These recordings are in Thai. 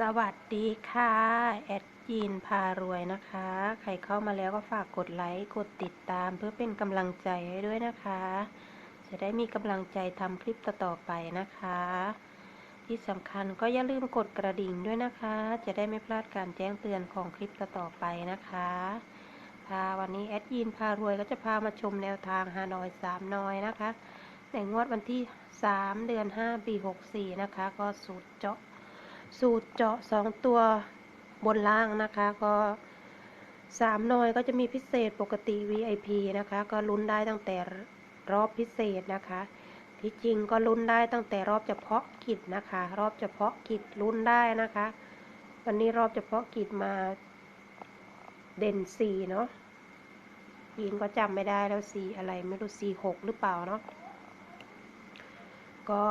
สวัสดีค่ะแอดยีนพารวยนะคะ ใครเข้ามาแล้วก็ฝากกดไลค์กดติดตามเพื่อเป็นกำลังใจให้ด้วยนะคะ จะได้มีกำลังใจทำคลิปต่อๆไปนะคะ ที่สำคัญก็อย่าลืมกดกระดิ่งด้วยนะคะ จะได้ไม่พลาดการแจ้งเตือนของคลิปต่อๆไปนะคะค่ะวันนี้แอดยีนพารวยก็จะพามาชมแนวทางฮานอยสามนอยนะคะในงวดวันที่ 3 เดือน5ปี64นะคะ ก็สูตรเจาะ สูตรเจาะ2ตัวบนล่างนะคะก็3หน่อยก็จะมีพิเศษปกติ VIP นะคะ ก็ลุ้นได้ตั้งแต่รอบพิเศษนะคะ ที่จริงก็ลุ้นได้ตั้งแต่รอบเฉพาะกิจนะคะ รอบเฉพาะกิจลุ้นได้นะคะ วันนี้รอบเฉพาะกิจมาเด่นสี่เนาะยิงก็จำไม่ได้แล้วสีอะไรไม่รู้สีหกหรือเปล่าเนาะก็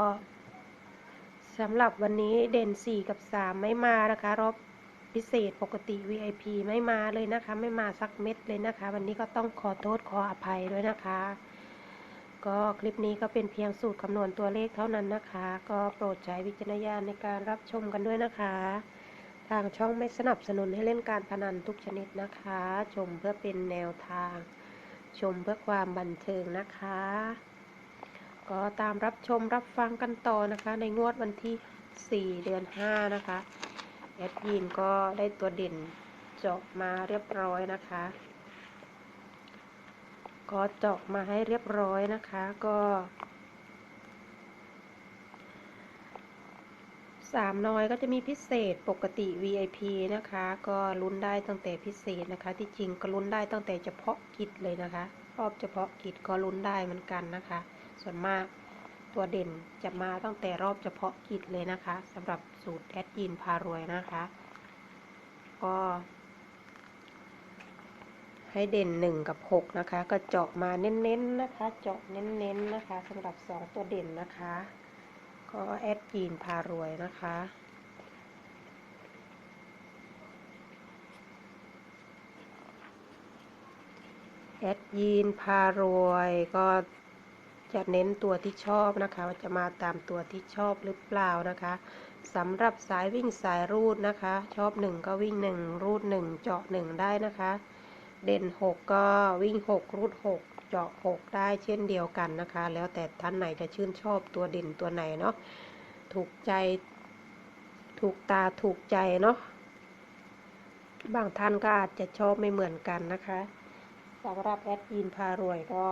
สำหรับวันนี้เด่น 4 กับ 3 ไม่มานะคะ รอบพิเศษปกติ VIP ไม่มาเลยนะคะ ไม่มาสักเม็ดเลยนะคะ วันนี้ก็ต้องขอโทษขออภัยด้วยนะคะ ก็คลิปนี้ก็เป็นเพียงสูตรคำนวณตัวเลขเท่านั้นนะคะ ก็โปรดใช้วิจารณญาณในการรับชมกันด้วยนะคะ ทางช่องไม่สนับสนุนให้เล่นการพนันทุกชนิดนะคะ ชมเพื่อเป็นแนวทาง ชมเพื่อความบันเทิงนะคะ ก็ตามรับชมรับฟังกันต่อนะคะ ในงวดวันที่ 4 เดือน 5 นะคะแอดยินก็ได้ตัวเด่นเจาะมาเรียบร้อยนะคะ ก็เจาะมาให้เรียบร้อยนะคะก็สามน้อยก็จะมีพิเศษปกติ VIP นะคะ ก็ลุ้นได้ตั้งแต่พิเศษนะคะ ที่จริงก็ลุ้นได้ตั้งแต่เฉพาะกิจเลยนะคะ รอบเฉพาะกิจก็ลุ้นได้เหมือนกันนะคะ ส่วนมากตัวเด่นจะมาตั้งแต่รอบเฉพาะกิจเลยนะคะสำหรับสูตรแอดยินพารวยนะคะ ก็ ให้เด่นหนึ่งกับหกนะคะ ก็เจาะมาเน้นๆนะคะ เจาะเน้นๆนะคะสำหรับสองตัวเด่นนะคะ ก็แอดยีนพารวยนะคะแอดยีนพารวยก็ จะเน้นตัวที่ชอบนะคะว่าจะมาตามตัวที่ชอบหรือเปล่านะคะสำหรับสายวิ่งสายรูดนะคะ ชอบหนึ่งก็วิ่งหนึ่งรูดหนึ่งเจาะหนึ่งได้นะคะ เด่นหกก็วิ่งหกรูดหกเจาะหกได้เช่นเดียวกันนะคะ แล้วแต่ท่านไหนจะชื่นชอบตัวเด่นตัวไหนเนาะถูกใจถูกตาถูกใจเนาะบางท่านก็อาจจะชอบไม่เหมือนกันนะคะสำหรับแอดยินพารวยก็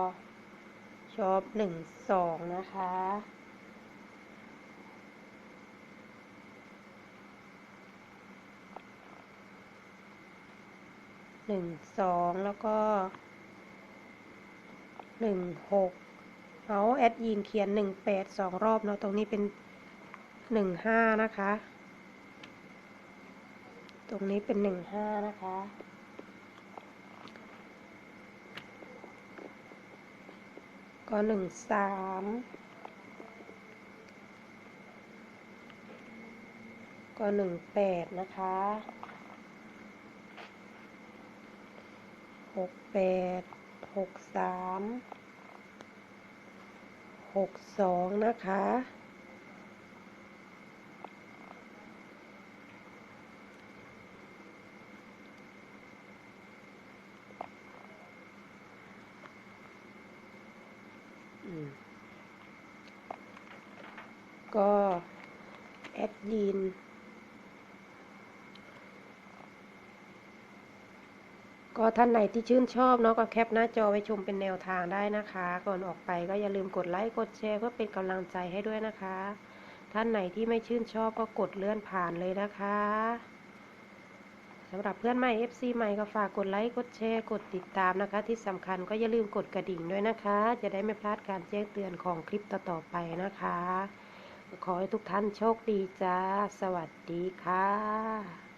ชอบหนึ่งสองนะคะ หนึ่งสองแล้วก็หนึ่งหกเอาแอดยินเขียนหนึ่งแปดสองรอบเนาะตรงนี้เป็นหนึ่งห้านะคะ ตรงนี้เป็นหนึ่งห้านะคะ ก็หนึ่งสามก็หนึ่งแปดนะคะหกแปดหกสามหกสองนะคะ ก็แอดยินก็ท่านไหนที่ชื่นชอบเนาะก็แคปหน้าจอไว้ชมเป็นแนวทางได้นะคะ ก่อนออกไปก็อย่าลืมกดไลค์กดแชร์เพื่อเป็นกำลังใจให้ด้วยนะคะ ท่านไหนที่ไม่ชื่นชอบก็กดเลื่อนผ่านเลยนะคะ สำหรับเพื่อนใหม่ FC ใหม่ก็ฝากกดไลค์กดแชร์กดติดตามนะคะ ที่สำคัญก็อย่าลืมกดกระดิ่งด้วยนะคะ จะได้ไม่พลาดการแจ้งเตือนของคลิปต่อๆไปนะคะ ขอให้ทุกท่านโชคดีจ้า สวัสดีค่ะ